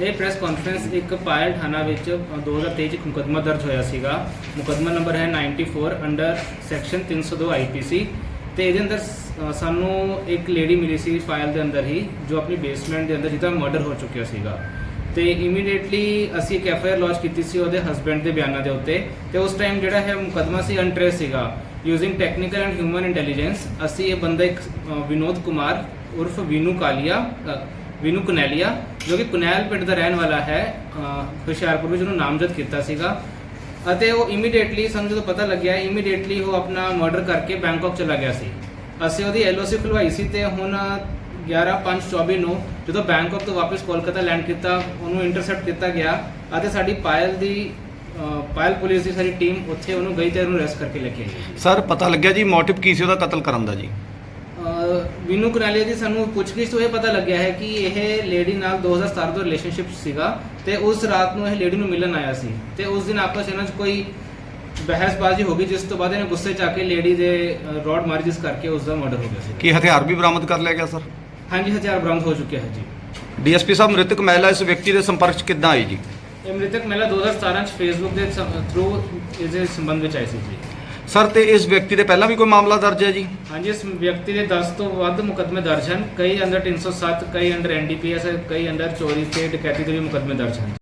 ਇਹ press conference ਇੱਕ ਪਾਇਲ ਥਾਣਾ ਵਿੱਚ ਅ, 2023 ਚ ਇੱਕ ਮੁਕੱਦਮਾ ਦਰਜ ਹੋਇਆ ਸੀਗਾ। ਮੁਕੱਦਮਾ ਨੰਬਰ ਹੈ 94 ਅੰਡਰ ਸੈਕਸ਼ਨ 302 ਆਈਪੀਸੀ ਤੇ ਇਹਦੇ ਅੰਦਰ ਸ- ਸਾਨੂੰ ਇੱਕ ਲੇਡੀ ਮਿਲੀ ਸੀ ਫਾਈਲ ਦੇ ਅੰਦਰ ਹੀ ਜੋ ਆਪਣੀ ਬੇਸਮੈਂਟ ਦੇ ਅੰਦਰ ਜਿਹਦਾ ਮਰਡਰ ਹੋ ਚੁੱਕਿਆ ਸੀਗਾ। ਤੇ ਇਮੀਡੀਏਟਲੀ ਅਸੀਂ ਇੱਕ ਐਫ ਆਈ ਆਰ ਲਾਂਚ ਕੀਤੀ ਸੀ ਉਹਦੇ ਹਸਬੰਡ ਦੇ ਬਿਆਨਾਂ ਦੇ ਉੱਤੇ ਤੇ ਉਸ ਟਾਈਮ ਜਿਹੜਾ ਹੈ ਮੁਕੱਦਮਾ ਸੀ ਅਨਟ੍ਰੇਸ ਸੀਗਾ। Using technical and human intelligence ਅਸੀਂ ਇਹ ਬੰਦਾ ਇੱਕ ਅ, ਵਿਨੋਦ ਕੁਮਾਰ ਉਰਫ ਵੀਨੂ ਕਾਲੀਆ ਅ, ਵਿਨੂ ਕੁਨੈਲੀਆ, ਜੋ ਕਿ ਕੁਨੈਲ ਪਿੰਡ ਦਾ ਰਹਿਣ ਵਾਲਾ ਹੈ ਹੁਸ਼ਿਆਰਪੁਰ ਵਿੱਚ ਉਹਨੂੰ ਨਾਮਜ਼ਦ ਕੀਤਾ ਸੀਗਾ। ਅਤੇ ਉਹ ਇਮੀਡੀਏਟਲੀ ਸਾਨੂੰ ਜਦੋਂ ਪਤਾ ਲੱਗਿਆ ਇਮੀਡੀਏਟਲੀ ਉਹ ਆਪਣਾ ਮਰਡਰ ਕਰਕੇ ਬੈਂਕਾਕ ਚਲਾ ਗਿਆ ਸੀ। ਅਸੀਂ ਉਹਦੀ ਐਲਓਸੀ ਖੁਲਵਾਈ ਸੀ ਤੇ ਹੁਣ 11/5/24 ਨੂੰ, ਜਦੋਂ ਬੈਂਕਾਕ ਤੋਂ ਵਾਪਸ ਕੋਲਕਾਤਾ ਲੈਂਡ ਕੀਤਾ, ਉਹਨੂੰ ਇੰਟਰਸੈਪਟ ਕੀਤਾ ਗਿਆ ਅਤੇ ਸਾਡੀ ਪਾਇਲ ਦੀ ਪਾਇਲ ਪੁਲਿਸ ਦੀ ਸਾਰੀ ਟੀਮ ਉੱਥੇ ਉਹਨੂੰ ਗਈ ਤੇ ਉਹਨੂੰ ਅਰੈਸਟ ਕਰਕੇ ਲੈ ਕੇ ਆਈ। ਸਰ ਪਤਾ ਲੱਗਿਆ ਜੀ ਮੋਟਿਵ ਕੀ ਸੀ ਉਹਦਾ ਕਤਲ ਕਰਨ ਦਾ ਜੀ? ਵਿਨੂ ਕੁਨਾਲੀਆ ਦੀ ਸਾਨੂੰ ਪੁੱਛਗਿੱਛ ਤੋਂ ਇਹ ਪਤਾ ਲੱਗਿਆ ਹੈ ਕਿ ਇਹ ਲੇਡੀ ਨਾਲ 2017 ਤੋਂ ਰਿਲੇਸ਼ਨਸ਼ਿਪ ਸੀਗਾ ਤੇ ਉਸ ਰਾਤ ਨੂੰ ਇਹ ਲੇਡੀ ਨੂੰ ਮਿਲਣ ਆਇਆ ਸੀ ਤੇ ਉਸ ਦਿਨ ਆਪਸ ਇਹਨਾਂ 'ਚ ਕੋਈ ਬਹਿਸਬਾਜ਼ੀ ਹੋ ਗਈ ਜਿਸ ਤੋਂ ਬਾਅਦ ਇਹਨੇ ਗੁੱਸੇ 'ਚ ਆ ਕੇ ਲੇਡੀ ਦੇ ਰੋਡ ਮਾਰੀ ਜਿਸ ਕਰਕੇ ਉਸ ਦਾ ਮਰਡਰ ਹੋ ਗਿਆ ਸੀ। ਕੀ ਹਥਿਆਰ ਵੀ ਬਰਾਮਦ ਕਰ ਲਿਆ ਗਿਆ ਸਰ? ਹਾਂਜੀ ਹਥਿਆਰ ਬਰਾਮਦ ਹੋ ਚੁੱਕਿਆ ਹੈ ਜੀ। ਡੀਐਸਪੀ ਸਾਹਿਬ ਮ੍ਰਿਤਕ ਮਹਿਲਾ ਇਸ ਵਿਅਕਤੀ ਦੇ ਸੰਪਰਕ 'ਚ ਕਿੱਦਾਂ ਆਈ ਜੀ? ਇਹ ਮ੍ਰਿਤਕ ਮਹਿਲਾ 2017 ਚ ਫੇਸਬੁੱਕ ਦੇ ਥਰੂ ਇਸ ਦੇ ਸੰਬੰਧ ਵਿੱਚ ਆਈ ਸੀ ਜੀ। ਸਰ, ਤੇ ਇਸ ਵਿਅਕਤੀ ਦੇ ਪਹਿਲਾਂ ਵੀ ਕੋਈ ਮਾਮਲਾ ਦਰਜ ਹੈ ਜੀ? ਹਾਂਜੀ, ਇਸ ਵਿਅਕਤੀ ਦੇ 10 ਤੋਂ ਵੱਧ ਮੁਕੱਦਮੇ ਦਰਜ ਹਨ। ਕਈ ਅੰਡਰ 307 ਕਈ ਅੰਡਰ ਐਨਡੀਪੀਐਸ ਕਈ ਅੰਡਰ ਚੋਰੀ ਤੇ ਡਕੈਤੀ ਦੇ ਵੀ ਮੁਕੱਦਮੇ ਦਰਜ ਹਨ।